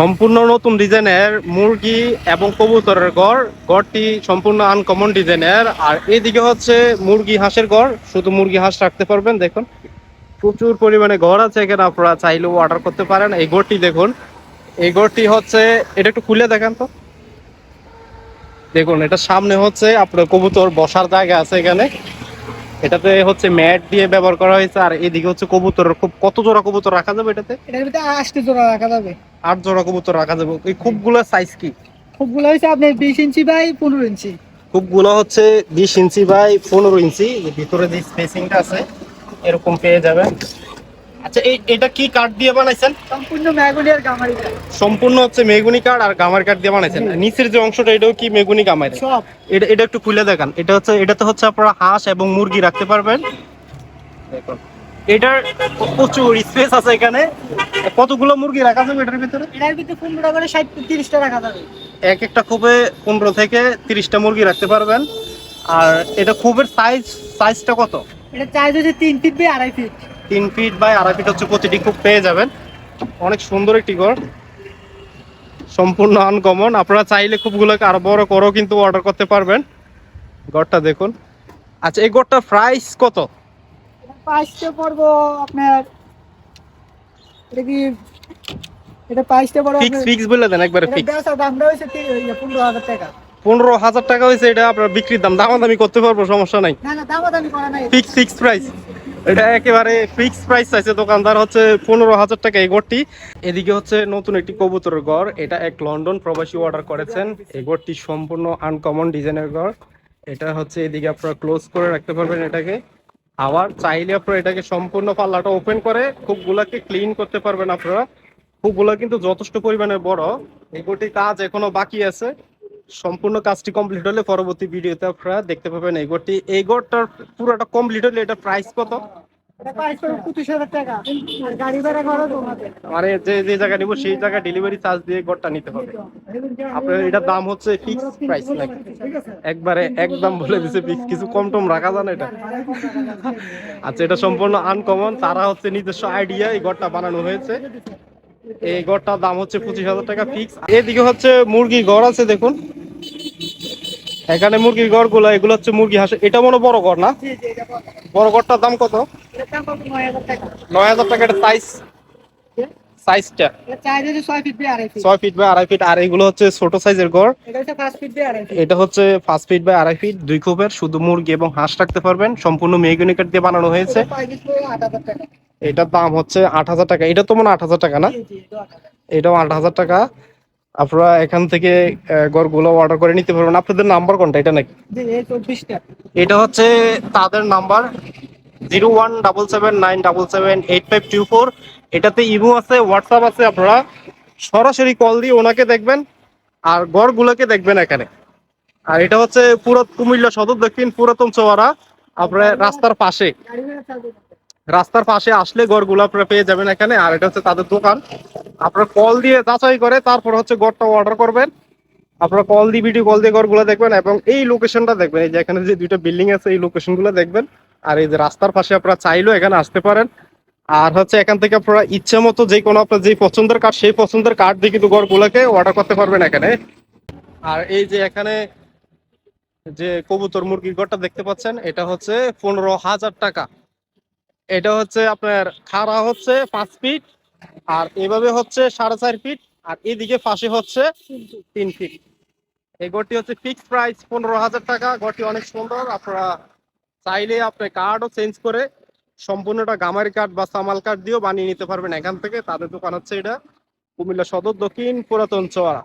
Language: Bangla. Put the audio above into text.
সম্পূর্ণ নতুন ডিজাইনের মুরগি এবং কবুতরের ঘর ঘরটি সম্পূর্ণ আনকমন ডিজাইনের। আর এদিকে হচ্ছে মুরগি হাঁসের ঘর শুধু মুরগি হাঁস রাখতে পারবেন, দেখুন। প্রচুর পরিমাণে ঘর আছে এখানে, আপনারা চাইলেও অর্ডার করতে পারেন। এই ঘরটি দেখুন। এই ঘরটি হচ্ছে, এটা একটু খুলে দেখেন তো। দেখুন, এটা সামনে হচ্ছে আপনার কবুতর বসার জায়গা আছে এখানে। এটাতে হচ্ছে ম্যাট দিয়ে ব্যবহার করা হয়েছে। আর এদিকে হচ্ছে কবুতরের খুব কত জোড়া কবুতর রাখা যাবে এটাতে? এটার ভিতরে আটটি জোড়া রাখা যাবে। আট জোড়া কবুতর রাখা যাবে। এই খুবগুলোর সাইজ কি? খুবগুলো হয়েছে আপনার বিশ ইঞ্চি বাই পনেরো ইঞ্চি। খুবগুলো হচ্ছে বিশ ইঞ্চি বাই পনেরো ইঞ্চি। ভিতরে যে স্পেসিংটা আছে এরকম পেয়ে যাবেন। আচ্ছা এই এটা কি কাঠ দিয়ে বানাইছেন? সম্পূর্ণ ম্যাগোলিয়ার গামারি সম্পূর্ণ হচ্ছে মেগুনি কাঠ আর গামার কাঠ দিয়ে বানাইছেন। নিচের যে অংশটা এটাও কি মেগুনি গামার? সব। এটা এটা একটু খুলে দেখান। এটা হচ্ছে এটাতে হচ্ছে আপনারা হাঁস এবং মুরগি রাখতে পারবেন। দেখুন। এটার প্রচুর স্পেস আছে এখানে। কতগুলো মুরগি রাখা যাবে এটার ভিতরে? এটার ভিতরে পনেরো করে ষাট তিরিশটা রাখা যাবে। এক একটা খুবে পনেরো থেকে তিরিশটা মুরগি রাখতে পারবেন। আর এটা খুবের সাইজ সাইজটা কত? এটা চার্জ হচ্ছে তিন ফিট বাই আড়াই ফিট তিন ফিট বাই আড়াই ফিট হচ্ছে প্রতিটি খুব পেয়ে যাবেন। অনেক সুন্দর একটি ঘর। সম্পূর্ণ আনকমন আপনারা চাইলে খুবগুলোকে আরও বড় করেও কিন্তু অর্ডার করতে পারবেন। ঘরটা দেখুন। আচ্ছা এই ঘরটা প্রাইস কত? প্রাইসটা পড়ব আপনার এটা কি এটা প্রাইসটা পড়ব ফিক্স ফিক্স বলে দেন একবারে ফিক্স দামটা পনেরো হাজার টাকা। পনেরো হাজার টাকা হয়েছে এটা আপনার বিক্রির দাম। দামাদামি করতে পারব সমস্যা নাই। ফিক্স ফিক্স প্রাইস এটা একেবারে ফিক্স প্রাইস চাইছে দোকানদার হচ্ছে পনেরো হাজার টাকা এই গড়টি। এদিকে হচ্ছে নতুন একটি কবুতরের ঘর এটা এক লন্ডন প্রবাসী অর্ডার করেছেন। এই গড়টি সম্পূর্ণ আনকমন ডিজাইনের ঘর এটা হচ্ছে এদিকে আপনারা ক্লোজ করে রাখতে পারবেন এটাকে। আবার চাইলে আপনারা এটাকে সম্পূর্ণ পাল্লাটা ওপেন করে খুবগুলাকে ক্লিন করতে পারবেন আপনারা। খুবগুলা কিন্তু যথেষ্ট পরিমাণে বড়। এই গড়টির কাজ এখনও বাকি আছে। সম্পূর্ণ কাজটি কমপ্লিট হলে পরবর্তী ভিডিওতে আপনারা দেখতে পাবেন এই এগোরটার পুরোটা কমপ্লিট হলে এটা প্রাইস কত? যে যে সেই ডেলিভারি চার্জ দিয়ে নিতে হবে। আপনার দাম হচ্ছে প্রাইস একবারে একদম বলে ফিক্স কিছু রাখা আচ্ছা এটা সম্পূর্ণ আনকমন তারা হচ্ছে নিজস্ব আইডিয়া এই গড়টা বানানো হয়েছে। এই গড়টার দাম হচ্ছে পঁচিশ হাজার টাকা ফিক্স এদিকে হচ্ছে মুরগির ঘর আছে, দেখুন। এখানে মুরগির ঘরগুলো এগুলো হচ্ছে মুরগি হাঁস। এটা মনে বড় ঘর না? বড়। ঘরটার দাম কত? নয় হাজার টাকা। এটা সাইজ সাইজটা ছয় ফিট বাই আড়াই ফিট আর এগুলো হচ্ছে ছোট সাইজের ঘর। এটা হচ্ছে পাঁচ ফিট বাই আড়াই ফিট দুই খোপের শুধু মুরগি এবং হাঁস রাখতে পারবেন। সম্পূর্ণ মেগুনি কাঠ দিয়ে বানানো হয়েছে। এটার দাম হচ্ছে আট হাজার টাকা। এটা তো মনে হয় আট হাজার টাকা না? এটাও আট হাজার টাকা। আপনারা এখান থেকে গড়গুলো অর্ডার করে নিতে পারবেন। আপনাদের নাম্বার কোনটা? এটা নাকি? এটা হচ্ছে তাদের number zero one double seven nine double seven eight five two four. এটাতে ইমো আছে হোয়াটসঅ্যাপ আছে আপনারা সরাসরি কল দিয়ে ওনাকে দেখবেন আর গড়গুলোকে দেখবেন এখানে। আর এটা হচ্ছে পুরাত কুমিল্লা সদর দক্ষিণ পুরাতন চৌয়ারা আপনার রাস্তার পাশে। রাস্তার পাশে আসলে গড়গুলো আপনারা পেয়ে যাবেন এখানে, আর এটা হচ্ছে তাদের দোকান। আপনারা কল দিয়ে যাচাই করে তারপর হচ্ছে গড়টা অর্ডার করবেন। আপনারা কল দিয়ে ভিডিও কল দিয়ে গড়গুলো দেখবেন এবং এই লোকেশনটা দেখবেন। এই যে এখানে যে দুইটা বিল্ডিং আছে, এই লোকেশনগুলো দেখবেন। আর এই যে রাস্তার পাশে আপনারা চাইলেও এখানে আসতে পারেন। আর হচ্ছে এখান থেকে আপনারা ইচ্ছে মতো যে কোনো আপনার যে পছন্দের কার্ড সেই পছন্দের কার্ড দিয়ে কিন্তু গড়গুলোকে অর্ডার করতে পারবেন এখানে। আর এই যে এখানে যে কবুতর মুরগির ঘরটা দেখতে পাচ্ছেন, এটা হচ্ছে পনেরো হাজার টাকা। এটা হচ্ছে আপনার খাড়া হচ্ছে পাঁচ ফিট, আর এভাবে হচ্ছে সাড়ে চার ফিট, আর এদিকে পাশে হচ্ছে তিন ফিট। এই ঘরটি হচ্ছে ফিক্সড প্রাইস পনেরো হাজার টাকা। ঘরটি অনেক সুন্দর, আপনারা চাইলে আপনি কার্ডও চেঞ্জ করে সম্পূর্ণটা গামারি কার্ড বা সামাল কার্ড দিয়েও বানিয়ে নিতে পারবেন। এখান থেকে তাদের দোকান হচ্ছে এটা, কুমিল্লা সদর দক্ষিণ পুরাতন চোয়ারা